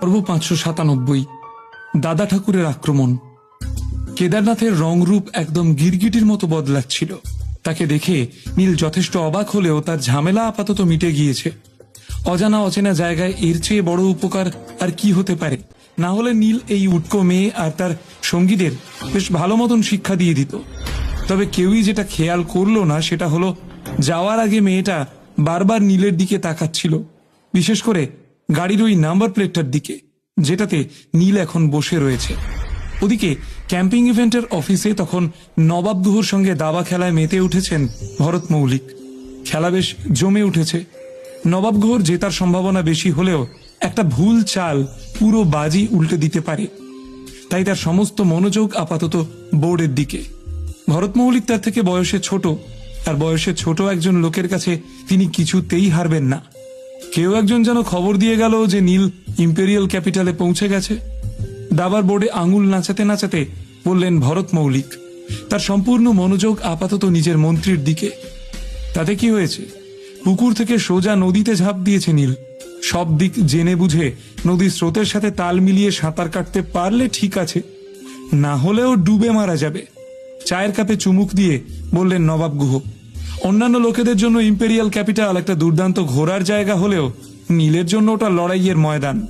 পর্ব পাঁচশো সাতানব্বই, দাদা ঠাকুরের আক্রমণ। কেদারনাথের রংরূপ একদম গিরগিটির মতো বদলাচ্ছিল। তাকে দেখে নীল যথেষ্ট অবাক হলেও তার ঝামেলা আপাতত মিটে গিয়েছে। অজানা অচেনা জায়গায় এর চেয়ে বড় উপকার আর কি হতে পারে? না হলে নীল এই উটকো মেয়ে আর তার সঙ্গীদের বেশ ভালো মতন শিক্ষা দিয়ে দিত। তবে কেউই যেটা খেয়াল করল না সেটা হলো, যাওয়ার আগে মেয়েটা বারবার নীলের দিকে তাকাচ্ছিল। বিশেষ করে গাড়ির ওই নাম্বার প্লেটটার দিকে, যেটাতে নীল এখন বসে রয়েছে। ওদিকে ক্যাম্পিং ইভেন্টের অফিসে তখন নবাব গুহর সঙ্গে দাবা খেলায় মেতে উঠেছেন ভরত মৌলিক। খেলা বেশ জমে উঠেছে। নবাব গুহর জেতার সম্ভাবনা বেশি হলেও একটা ভুল চাল পুরো বাজি উল্টে দিতে পারে। তাই তার সমস্ত মনোযোগ আপাতত বোর্ডের দিকে। ভরত মৌলিক তার থেকে বয়সে ছোট। তার বয়সে ছোট একজন লোকের কাছে তিনি কিছুতেই হারবেন না। কেউ একজন যেন খবর দিয়ে গেল যে নীল ইম্পেরিয়াল ক্যাপিটালে পৌঁছে গেছে। দাবার বোর্ডে আঙুল নাচাতে নাচাতে বললেন, ভরত মৌলিক। তার সম্পূর্ণ মনোযোগ আপাতত নিজের মন্ত্রীর দিকে। তাতে কি হয়েছে? পুকুর থেকে সোজা নদীতে ঝাঁপ দিয়েছে নীল। সব দিক জেনে বুঝে নদীর স্রোতের সাথে তাল মিলিয়ে সাঁতার কাটতে পারলে ঠিক আছে। না হলেও ডুবে মারা যাবে। চায়ের কাপে চুমুক দিয়ে বললেন, নবাব গুহ অন্যান্য লোকেদের জন্য ইম্পেরিয়াল ক্যাপিটাল একটা দুর্দান্ত ঘোরার জায়গা হলেও নীলের জন্য ওটা লড়াইয়ের ময়দান।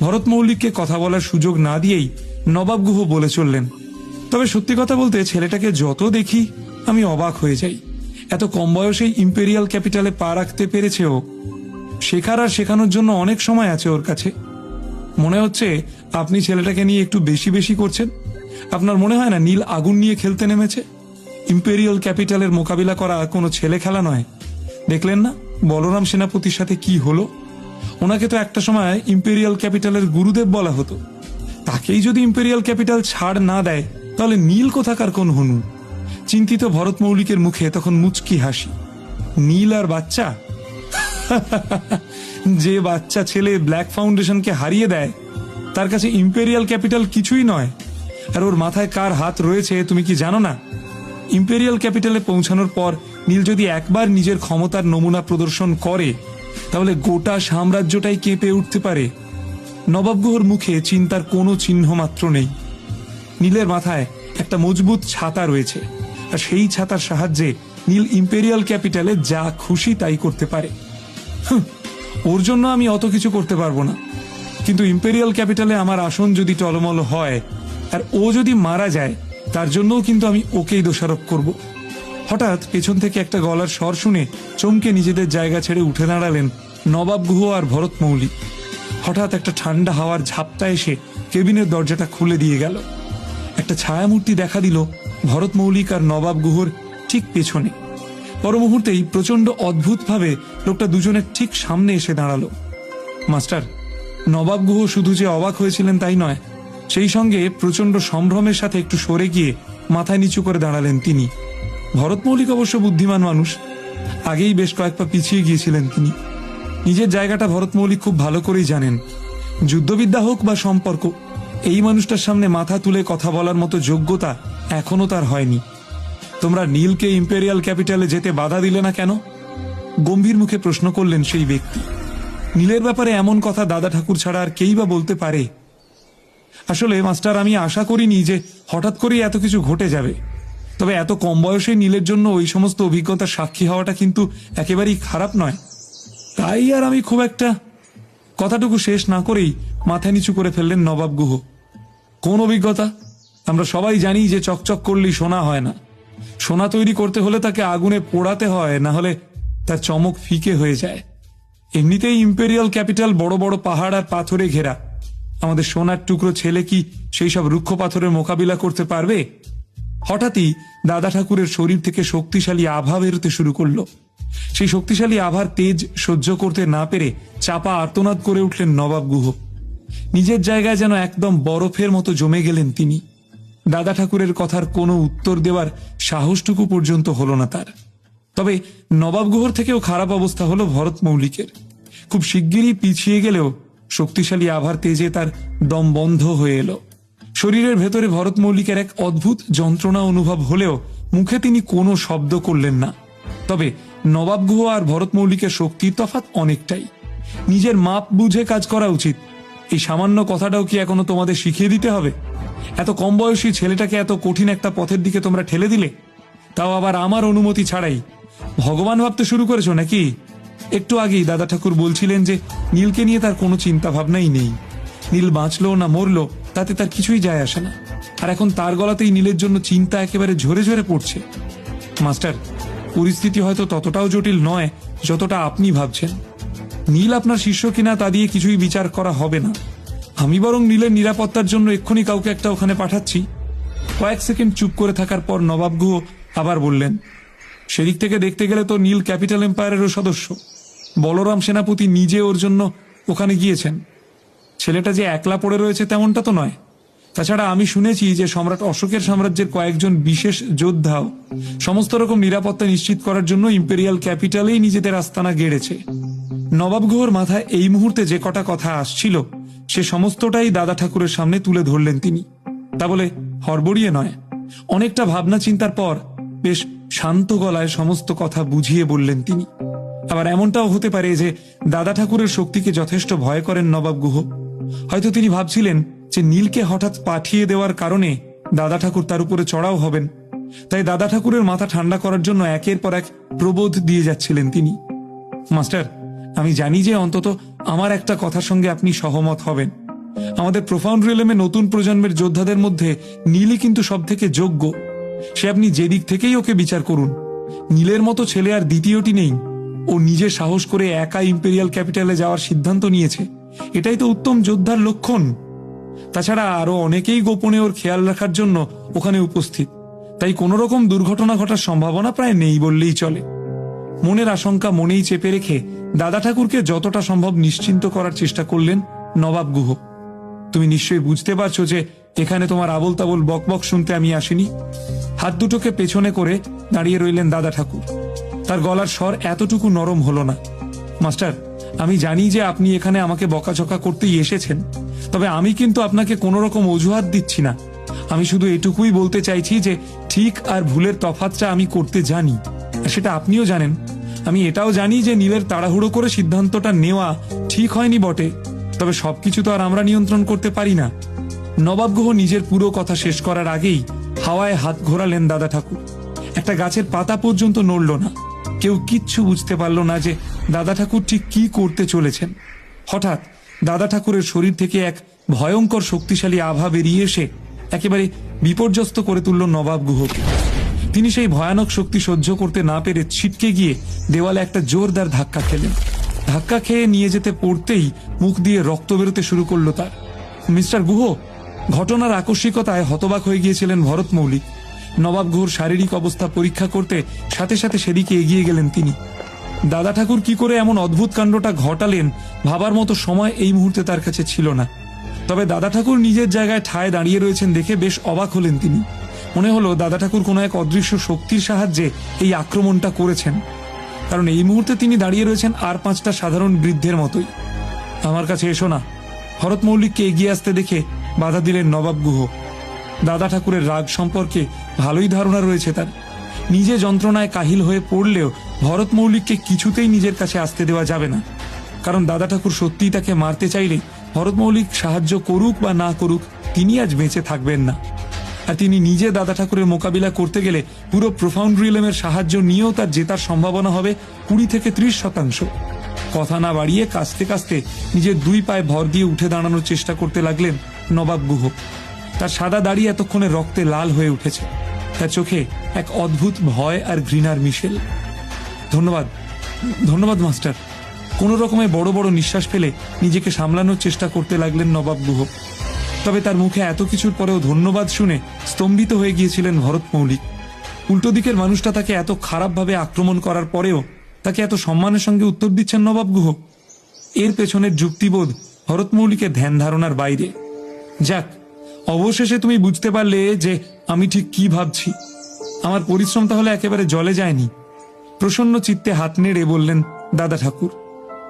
ভরত মৌলিককে কথা বলার সুযোগ না দিয়েই নবাব গুহ বলে চললেন। তবে সত্যি কথা বলতে ছেলেটাকে যত দেখি আমি অবাক হয়ে যাই। এত কম বয়সেই ইম্পেরিয়াল ক্যাপিটালে পা রাখতে পেরেছে ও শেখার আর শেখানোর জন্য অনেক সময় আছে ওর কাছে। মনে হচ্ছে আপনি ছেলেটাকে নিয়ে একটু বেশি বেশি করছেন। আপনার মনে হয় না নীল আগুন নিয়ে খেলতে নেমেছে? ইম্পেরিয়াল ক্যাপিটালের মোকাবিলা করা কোনো ছেলে খেলা নয়। দেখলেন না? বলরাম সেনাপতির সাথে কি হলো? ওনাকে তো একটা সময় ইম্পেরিয়াল ক্যাপিটালের গুরুদেব বলা হতো। তাকেই যদি ইম্পেরিয়াল ক্যাপিটাল ছাড় না দেয়, তাহলে নীল কোথাকার কোন হনু? চিন্তিত ভরত মৌলিকের মুখে তখন মুচকি হাসি। নীল আর বাচ্চা? যে বাচ্চা ছেলে ব্ল্যাক ফাউন্ডেশনকে হারিয়ে দেয়, তার কাছে ইম্পেরিয়াল ক্যাপিটাল কিছুই নয়। আর ওর মাথায় কার হাত রয়েছে তুমি কি জানো না? ইম্পেরিয়াল ক্যাপিটালে পৌঁছানোর পর নীল যদি একবার নিজের ক্ষমতার নমুনা প্রদর্শন করে, তাহলে গোটা সাম্রাজ্যটাই কেঁপে উঠতে পারে। নবাবগুহর মুখে চিন্তার কোনো চিহ্ন মাত্র নেই। নীলের মাথায় একটা মজবুত ছাতা রয়েছে, আর সেই ছাতার সাহায্যে নীল ইম্পেরিয়াল ক্যাপিটালে যা খুশি তাই করতে পারে। ওর জন্য আমি অত কিছু করতে পারব না। কিন্তু ইম্পেরিয়াল ক্যাপিটালে আমার আসন যদি টলমল হয়, আর ও যদি মারা যায় তার জন্যও কিন্তু আমি ওকেই দোষারোপ করব। হঠাৎ পেছন থেকে একটা গলার স্বর শুনে চমকে নিজেদের জায়গা ছেড়ে উঠে দাঁড়ালেন নবাব গুহ আর ভরত মৌলিক হঠাৎ একটা ঠান্ডা হাওয়ার ঝাপটা এসে কেবিনের দরজাটা খুলে দিয়ে গেল। একটা ছায়ামূর্তি দেখা দিল ভরত মৌলিক আর নবাব গুহর ঠিক পেছনে। পর মুহূর্তেই প্রচণ্ড অদ্ভুতভাবে লোকটা দুজনের ঠিক সামনে এসে দাঁড়াল। মাস্টার, নবাব গুহ শুধু যে অবাক হয়েছিলেন তাই নয় সেই সঙ্গে প্রচণ্ড সম্ভ্রমের সাথে একটু সরে গিয়ে মাথায় নিচু করে দাঁড়ালেন তিনি। ভরত মৌলিক অবশ্য বুদ্ধিমান মানুষ। আগেই বেশ কয়েক পা পিছিয়ে গিয়েছিলেন তিনি। নিজের জায়গাটা ভরত মৌলিক খুব ভালো করেই জানেন। যুদ্ধবিদ্যা হোক বা সম্পর্ক, এই মানুষটার সামনে মাথা তুলে কথা বলার মতো যোগ্যতা এখনও তার হয়নি। তোমরা নীলকে ইম্পেরিয়াল ক্যাপিটালে যেতে বাধা দিলে না কেন? গম্ভীর মুখে প্রশ্ন করলেন সেই ব্যক্তি। নীলের ব্যাপারে এমন কথা দাদা ঠাকুর ছাড়া আর কেই বা বলতে পারে? আসলে, মাস্টার, আমি আশা করিনি যে হঠাৎ করেই এত কিছু ঘটে যাবে। তবে এত কম বয়সে নীলের জন্য ওই সমস্ত অভিজ্ঞতার সাক্ষী হওয়াটা কিন্তু একেবারেই খারাপ নয়। তাই আর আমি খুব একটা কথাটুকু শেষ না করেই মাথা নিচু করে ফেললেন নবাব গুহ। কোন অভিজ্ঞতা? আমরা সবাই জানি যে চকচক করলেই সোনা হয় না। সোনা তৈরি করতে হলে তাকে আগুনে পোড়াতে হয়, না হলে তার চমক ফিকে হয়ে যায়। এমনিতেই ইম্পেরিয়াল ক্যাপিটাল বড় বড় পাহাড় আর পাথরে ঘেরা। আমাদের সোনার টুকরো ছেলে কি সেই সব রুক্ষ পাথরের মোকাবিলা করতে পারবে? হঠাৎই দাদা ঠাকুরের শরীর থেকে শক্তিশালী আভা বেরোতে শুরু করল। সেই শক্তিশালী আভার তেজ সহ্য করতে না পেরে চাপা আর্তনাদ করে উঠলেন নবাব গুহ। নিজের জায়গায় যেন একদম বরফের মতো জমে গেলেন তিনি। দাদা ঠাকুরের কথার কোনো উত্তর দেওয়ার সাহসটুকু পর্যন্ত হলো না তার। তবে নবাব গুহর থেকেও খারাপ অবস্থা হলো ভরত মৌলিকের। খুব শিগগিরই পিছিয়ে গেলেও শক্তিশালী আভার তেজে তার দম বন্ধ হয়ে এলো। শরীরের ভেতরে ভরত মৌলিকের এক অদ্ভুত যন্ত্রণা অনুভব হলেও মুখে তিনি কোনো শব্দ করলেন না। তবে নবাব গুহ আর ভরত মৌলিকের শক্তির তফাৎ অনেকটাই। নিজের মাপ বুঝে কাজ করা উচিত। এই সামান্য কথাটাও কি এখনও তোমাদের শিখিয়ে দিতে হবে? এত কম বয়সী ছেলেটাকে এত কঠিন একটা পথের দিকে তোমরা ঠেলে দিলে? তাও আবার আমার অনুমতি ছাড়াই। ভগবান ভাবতে শুরু করেছ নাকি? একটু আগেই দাদা ঠাকুর বলছিলেন যে, নীলকে নিয়ে তার কোনো চিন্তা ভাবনাই নেই। নীল বাঁচলো না মরলো, তাতে তার কিছুই যায় আসে না। আর এখন তার গলাতেই নীলের জন্য চিন্তা একেবারে ঝরে ঝরে পড়ছে। মাস্টার, পরিস্থিতি হয়তো ততটাও জটিল নয় যতটা আপনি ভাবছেন। নীল আপনার শিষ্য কিনা তা দিয়ে কিছুই বিচার করা হবে না। আমি বরং নীলের নিরাপত্তার জন্য এক্ষুনি কাউকে একটা ওখানে পাঠাচ্ছি। কয়েক সেকেন্ড চুপ করে থাকার পর নবাব গুহ আবার বললেন, সেদিক থেকে দেখতে গেলে তো নীল ক্যাপিটাল এম্পায়ারেরও সদস্য। বলরাম সেনাপতি নিজে ওর জন্য ওখানে গিয়েছেন। ছেলেটা যে একলা পড়ে রয়েছে তেমনটা তো নয়। তাছাড়া আমি শুনেছি যে সম্রাট অশোকের সাম্রাজ্যের কয়েকজন বিশেষ যোদ্ধাও সমস্ত রকম নিরাপত্তা নিশ্চিত করার জন্য ইম্পেরিয়াল ক্যাপিটালেই নিজেদের আস্তানা গেড়েছে। নবাব গুহর মাথায় এই মুহূর্তে যে কটা কথা আসছিল, সে সমস্তটাই দাদা ঠাকুরের সামনে তুলে ধরলেন তিনি। তা বলে হড়বড়িয়ে নয়। অনেকটা ভাবনা চিন্তার পর বেশ শান্ত গলায় সমস্ত কথা বুঝিয়ে বললেন তিনি। আবার এমনটাও হতে পারে যে দাদা ঠাকুরের শক্তিকে যথেষ্ট ভয় করেন নবাব গুহ। হয়তো তিনি ভাবছিলেন যে নীলকে হঠাৎ পাঠিয়ে দেওয়ার কারণে দাদা ঠাকুর তার উপরে চড়াও হবেন। তাই দাদা ঠাকুরের মাথা ঠান্ডা করার জন্য একের পর এক প্রবোধ দিয়ে যাচ্ছিলেন তিনি। মাস্টার, আমি জানি যে অন্তত আমার একটা কথার সঙ্গে আপনি সহমত হবেন। আমাদের প্রোফাউন্ড রিলেমে নতুন প্রজন্মের যোদ্ধাদের মধ্যে নীলই কিন্তু সব থেকে যোগ্য। সে আপনি যেদিক থেকেই ওকে বিচার করুন। নীলের মতো ছেলে আর দ্বিতীয়টি নেই। ও নিজে সাহস করে একা ইম্পেরিয়াল ক্যাপিটালে যাওয়ার সিদ্ধান্ত নিয়েছে। এটাই তো উত্তম যোদ্ধার লক্ষণ। তাছাড়া আরও অনেকেই গোপনে ওর খেয়াল রাখার জন্য ওখানে উপস্থিত। তাই কোনো রকম দুর্ঘটনা ঘটার সম্ভাবনা প্রায় নেই বললেই চলে। মনের আশঙ্কা মনেই চেপে রেখে দাদা ঠাকুরকে যতটা সম্ভব নিশ্চিন্ত করার চেষ্টা করলেন নবাব গুহ। তুমি নিশ্চয়ই বুঝতে পারছ যে এখানে তোমার আবল তাবল বকবক শুনতে আমি আসিনি। হাত দুটোকে পেছনে করে দাঁড়িয়ে রইলেন দাদা ঠাকুর। তার গলার স্বর এতটুকু নরম হলো না। মাস্টার, আমি জানি যে আপনি এখানে আমাকে বকাঝকা করতেই এসেছেন, তবে আমি কিন্তু আপনাকে কোনো রকম অজুহাত দিচ্ছি না। আমি শুধু এটুকুই বলতে চাইছি যে ঠিক আর ভুলের তফাতটা আমি করতে জানি, আর সেটা আপনিও জানেন। আমি এটাও জানি যে নীলের তাড়াহুড়ো করে সিদ্ধান্তটা নেওয়া ঠিক হয়নি বটে, তবে সবকিছু তো আর আমরা নিয়ন্ত্রণ করতে পারি না। নবাব গুহ নিজের পুরো কথা শেষ করার আগেই হাওয়ায় হাত ঘোরালেন দাদা ঠাকুর। একটা গাছের পাতা পর্যন্ত নড়ল না। কেউ কিচ্ছু বুঝতে পারল না যে দাদা ঠাকুর ঠিক কি করতে চলেছেন। হঠাৎ দাদা ঠাকুরের শরীর থেকে এক ভয়ঙ্কর শক্তিশালী আভা বেরিয়ে এসে একেবারে বিপর্যস্ত করে তুলল নবাব গুহকে। তিনি সেই ভয়ানক শক্তি সহ্য করতে না পেরে ছিটকে গিয়ে দেওয়ালে একটা জোরদার ধাক্কা খেলেন। ধাক্কা খেয়ে নিয়ে যেতে পড়তেই মুখ দিয়ে রক্ত বেরোতে শুরু করল তার। মিস্টার গুহ, ঘটনার আকস্মিকতায় হতবাক হয়ে গিয়েছিলেন ভরত মৌলিক। নবাব গুহর শারীরিক অবস্থা পরীক্ষা করতে সাথে সাথে সেদিকে এগিয়ে গেলেন তিনি। দাদা ঠাকুর কি করে এমন অদ্ভুত কাণ্ডটা ঘটালেন ভাবার মতো সময় এই মুহূর্তে তার কাছে ছিল না। তবে দাদা ঠাকুর নিজের জায়গায় ঠায় দাঁড়িয়ে রয়েছেন দেখে বেশ অবাক হলেন তিনি। মনে হলো দাদা ঠাকুর কোনো এক অদৃশ্য শক্তির সাহায্যে এই আক্রমণটা করেছেন। কারণ এই মুহূর্তে তিনি দাঁড়িয়ে রয়েছেন আর পাঁচটা সাধারণ বৃদ্ধের মতোই। আমার কাছে এসো না। ভরত মৌলিককে এগিয়ে আসতে দেখে বাধা দিলেন নবাব গুহ। দাদা ঠাকুরের রাগ সম্পর্কে ভালোই ধারণা রয়েছে তার। নিজে যন্ত্রণায় কাহিল হয়ে পড়লেও ভরত মৌলিককে কিছুতেই নিজের কাছে আসতে দেওয়া যাবে না। কারণ দাদা ঠাকুর সত্যিই তাকে মারতে চাইলে ভরত মৌলিক সাহায্য করুক বা না করুক, তিনি আজ বেঁচে থাকবেন না। আর তিনি নিজে দাদা ঠাকুরের মোকাবিলা করতে গেলে পুরো প্রোফাউন্ড রিলেমের সাহায্য নিয়েও তার জেতার সম্ভাবনা হবে কুড়ি থেকে ত্রিশ শতাংশ। কথা না বাড়িয়ে কাস্তে কাস্তে নিজের দুই পায়ে ভর দিয়ে উঠে দাঁড়ানোর চেষ্টা করতে লাগলেন নবাব গুহ। তার সাদা দাড়ি এতক্ষণে রক্তে লাল হয়ে উঠেছে। তার চোখে এক অদ্ভুত ভয় আর ঘৃণার মিশেল। ধন্যবাদ ধন্যবাদ, মাস্টার। কোনো রকমে বড় বড় নিঃশ্বাস ফেলে নিজেকে সামলানোর চেষ্টা করতে লাগলেন নবাব গুহ। তবে তার মুখে এত কিছুর পরেও ধন্যবাদ শুনে স্তম্ভিত হয়ে গিয়েছিলেন ভরত মৌলিক। উল্টো দিকের মানুষটা তাকে এত খারাপভাবে আক্রমণ করার পরেও তাকে এত সম্মানের সঙ্গে উত্তর দিচ্ছেন নবাব গুহ। এর পেছনের যুক্তিবোধ ভরত মৌলিকের ধ্যান ধারণার বাইরে। যাক অবশেষে তুমি বুঝতে পারলে যে আমি ঠিক কি ভাবছি। আমার পরিশ্রম তাহলে একেবারে জলে যায়নি। প্রসন্ন চিত্তে হাত নেড়ে বললেন, দাদা ঠাকুর,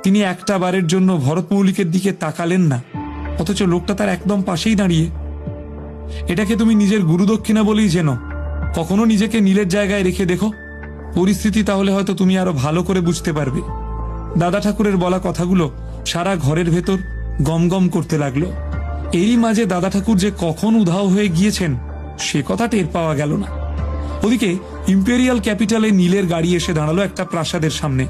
তিনি একটা বারের জন্য ভরত মৌলিকের দিকে তাকালেন না। অথচ লোকটা তার একদম পাশেই দাঁড়িয়ে। এটাকে তুমি নিজের গুরুদক্ষিণা বলেই জেনো কখনো নিজেকে নীলের জায়গায় রেখে দেখো। পরিস্থিতি তাহলে হয়তো তুমি আরও ভালো করে বুঝতে পারবে। দাদা ঠাকুরের বলা কথাগুলো সারা ঘরের ভেতর গমগম করতে লাগল। এরই মাঝে দাদা ঠাকুর যে কখন উধাও হয়ে গিয়েছেন, সে কথা টের পাওয়া গেল না। ওদিকে ইম্পেরিয়াল ক্যাপিটালে নীলের গাড়ি এসে দাঁড়াল একটা প্রাসাদের সামনে।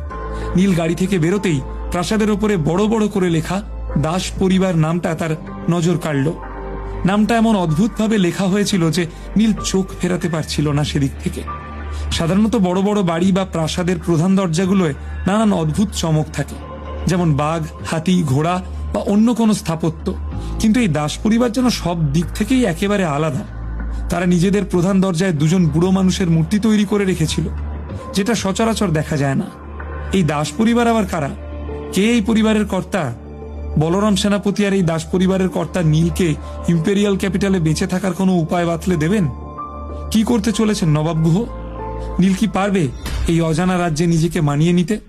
নীল গাড়ি থেকে বেরোতেই প্রাসাদের ওপরে বড় বড় করে লেখা দাস পরিবার নামটা তার নজর কাড়ল। নামটা এমন অদ্ভুতভাবে লেখা হয়েছিল যে নীল চোখ ফেরাতে পারছিল না সেদিক থেকে। সাধারণত বড় বড় বাড়ি বা প্রাসাদের প্রধান দরজাগুলোয় নানান অদ্ভুত চমক থাকে, যেমন বাঘ, হাতি, ঘোড়া বা অন্য কোনো স্থাপত্য। কিন্তু এই দাস পরিবার যেন সব দিক থেকেই একেবারে আলাদা। তারা নিজেদের প্রধান দরজায় দুজন বুড়ো মানুষের মূর্তি তৈরি করে রেখেছিল, যেটা সচরাচর দেখা যায় না। এই দাস পরিবার আবার কারা? কে এই পরিবারের কর্তা? বলরাম সেনাপতি আর এই দাস পরিবারের কর্তা নীলকে ইম্পেরিয়াল ক্যাপিটালে বেঁচে থাকার কোনো উপায় বাতলে দেবেন? কি করতে চলেছেন নবাব গুহ? নীল কি পারবে এই অজানা রাজ্যে নিজেকে মানিয়ে নিতে?